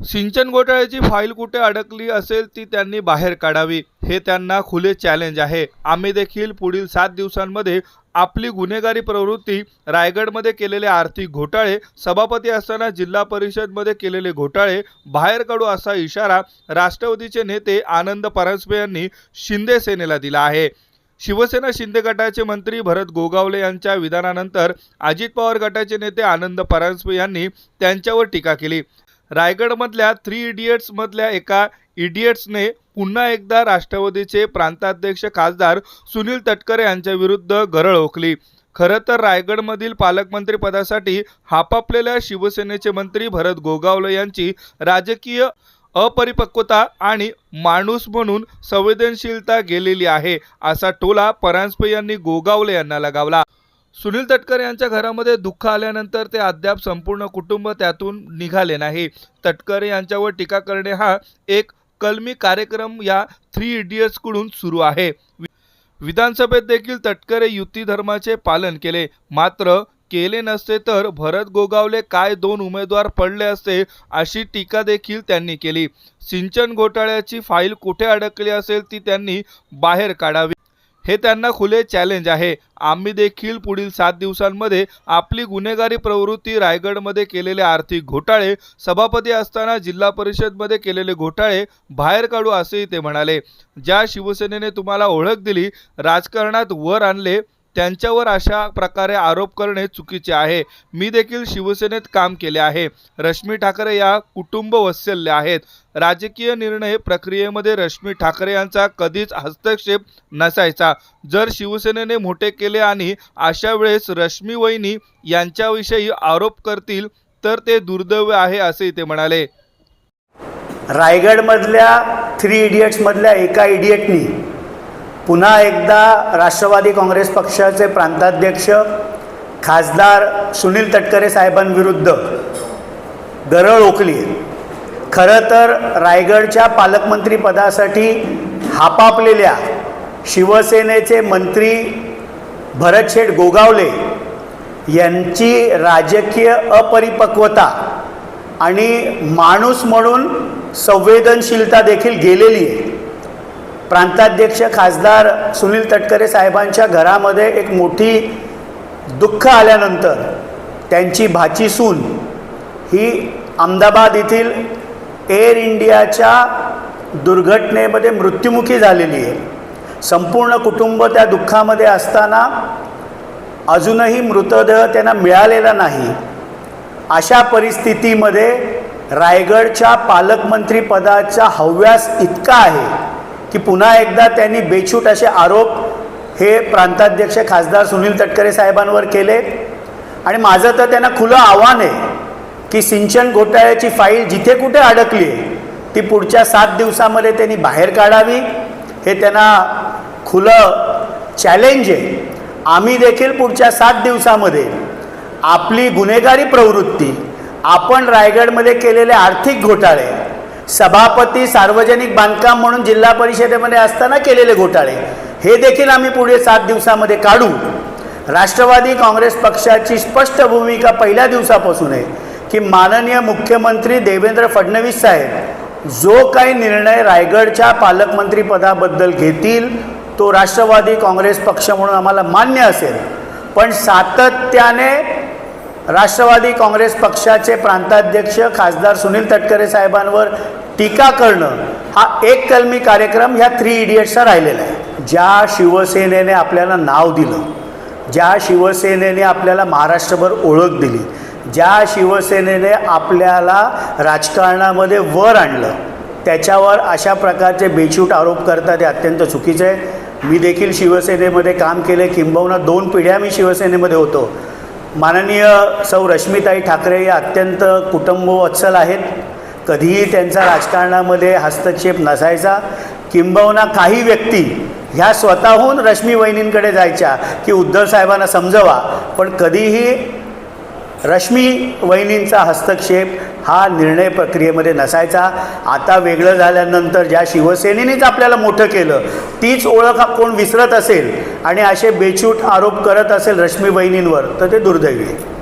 सिंचन घोटाळ्याची फाईल कुठे अडकली असेल ती त्यांनी बाहेर काढावी. हे त्यांना खुले चॅलेंज आहे. आम्ही देखील पुढील सात दिवसांमध्ये आपली गुन्हेगारी प्रवृत्ती रायगडमध्ये केलेले आर्थिक घोटाळे सभापती असताना जिल्हा परिषदमध्ये केलेले घोटाळे बाहेर काढू असा इशारा राष्ट्रवादीचे नेते आनंद परांजपे यांनी शिंदे सेनेला दिला आहे. शिवसेना शिंदे गटाचे मंत्री भरत गोगावले यांच्या विधानानंतर अजित पवार गटाचे नेते आनंद परांजपे यांनी त्यांच्यावर टीका केली. रायगडमधल्या थ्री इडियट्समधल्या एका इडियट्सने पुन्हा एकदा राष्ट्रवादीचे प्रांताध्यक्ष खासदार सुनील तटकरे यांच्या विरुद्ध गरळ ओकली खरं तर रायगडमधील पालकमंत्रीपदासाठी हापापलेल्या शिवसेनेचे मंत्री भरत गोगावले यांची राजकीय अपरिपक्वता आणि माणूस म्हणून संवेदनशीलता गेलेली आहे असा टोला परांजपे यांनी गोगावले यांना लगावला. सुनील तटकरे यांच्या घरामध्ये दुःख आल्यानंतर ते अद्याप संपूर्ण कुटुंब त्यातून निघाले नाही. तटकरे यांच्यावर टीका करणे हा एक कलमी कार्यक्रम या थ्री इडियट्सकडून सुरू आहे. वि- विधानसभेत देखील तटकरे युती धर्माचे पालन केले. मात्र केले नसते तर भरत गोगावले काय दोन उमेदवार पडले असते अशी टीका देखील त्यांनी केली. सिंचन घोटाळ्याची फाईल कुठे अडकली असेल ती त्यांनी बाहेर काढावी. हे त्यांना खुले चॅलेंज आहे. आम्ही देखील पुढील सात दिवसांमध्ये आपली गुन्हेगारी प्रवृत्ती रायगडमध्ये केलेले आर्थिक घोटाळे सभापती असताना जिल्हा परिषदमध्ये केलेले घोटाळे बाहेर काढू असेही ते म्हणाले. ज्या शिवसेनेने तुम्हाला ओळख दिली राजकारणात वर आणले त्यांच्यावर अशा प्रकारे आरोप करणे चुकीचे आहे. मी देखील शिवसेनेत काम केले आहे. रश्मी ठाकरे या कुटुंब वत्सल्य आहेत. राजकीय निर्णय प्रक्रियेमध्ये रश्मी ठाकरे यांचा कधीच हस्तक्षेप नसायचा. जर शिवसेनेने मोठे केले आणि अशा वेळेस रश्मी वहिनी यांच्याविषयी आरोप करतील तर ते दुर्दैव आहे असेही ते म्हणाले. रायगडमधल्या थ्री इडियट्समधल्या एका इडियटनी पुन्हा एकदा राष्ट्रवादी काँग्रेस पक्षाचे प्रांताध्यक्ष खासदार सुनील तटकरे साहेबांविरुद्ध गरळ ओकली. खरं तर रायगडच्या पालकमंत्रीपदासाठी हापापलेल्या शिवसेनेचे मंत्री भरतशेठ गोगावले यांची राजकीय अपरिपक्वता आणि माणूस म्हणून संवेदनशीलता देखील गेलेली आहे. प्रांताध्यक्ष खासदार सुनील तटकरे साहेबांच्या घरामध्ये एक मोठी दुःख आल्यानंतर त्यांची भाची सून ही अहमदाबाद येथील एअर इंडियाच्या दुर्घटनेमध्ये मृत्युमुखी झालेली आहे. संपूर्ण कुटुंब त्या दुःखामध्ये असताना अजूनही मृतदेह त्यांना मिळालेला नाही. अशा परिस्थितीमध्ये रायगडच्या पालकमंत्रीपदाचा हव्यास इतका आहे की पुन्हा एकदा त्यांनी बेछूट असे आरोप हे प्रांताध्यक्ष खासदार सुनील तटकरे साहेबांवर केले. आणि माझं तर त्यांना खुलं आव्हान आहे की सिंचन घोटाळ्याची फाईल जिथे कुठे अडकली आहे ती पुढच्या सात दिवसामध्ये त्यांनी बाहेर काढावी. हे त्यांना खुलं चॅलेंज आहे. आम्ही देखील पुढच्या सात दिवसामध्ये आपली गुन्हेगारी प्रवृत्ती आपण रायगडमध्ये केलेले आर्थिक घोटाळे सभापती सार्वजनिक बांधकाम म्हणून जिल्हा परिषदेमध्ये असताना केलेले घोटाळे हे देखील आम्ही पुढे सात दिवसामध्ये काढू. राष्ट्रवादी काँग्रेस पक्षाची स्पष्ट भूमिका पहिल्या दिवसापासून आहे की माननीय मुख्यमंत्री देवेंद्र फडणवीस साहेब जो काही निर्णय रायगडच्या पालकमंत्रीपदाबद्दल घेतील तो राष्ट्रवादी काँग्रेस पक्ष म्हणून आम्हाला मान्य असेल. पण सातत्याने राष्ट्रवादी काँग्रेस पक्षाचे प्रांताध्यक्ष खासदार सुनील तटकरे साहेबांवर टीका करणं हा एक कलमी कार्यक्रम ह्या थ्री इडियट्सचा राहिलेला आहे. ज्या शिवसेनेने आपल्याला नाव दिलं ज्या शिवसेनेने आपल्याला महाराष्ट्रभर ओळख दिली ज्या शिवसेनेने आपल्याला राजकारणामध्ये वर आणलं त्याच्यावर अशा प्रकारचे बेछूट आरोप करतात हे अत्यंत चुकीचे आहे. मी देखील शिवसेनेमध्ये काम केले किंबहुना दोन पिढ्या मी शिवसेनेमध्ये होतो. माननीय सौ रश्मिताई ठाकरे या अत्यंत कुटुंबवत्सल आहेत. कधीही त्यांचा राजकारणामध्ये हस्तक्षेप नसायचा. किंबहुना काही व्यक्ती ह्या स्वतःहून रश्मी वहिनींकडे जायच्या की उद्धव साहेबांना समजवा. पण कधीही रश्मी वहिनींचा हस्तक्षेप हा निर्णय प्रक्रियेमध्ये नसायचा. आता वेगळं झाल्यानंतर ज्या शिवसेनेनेच आपल्याला मोठं केलं तीच ओळख हा कोण विसरत असेल आणि असे बेछूट आरोप करत असेल रश्मी वहिनींवर तर ते दुर्दैवी आहे.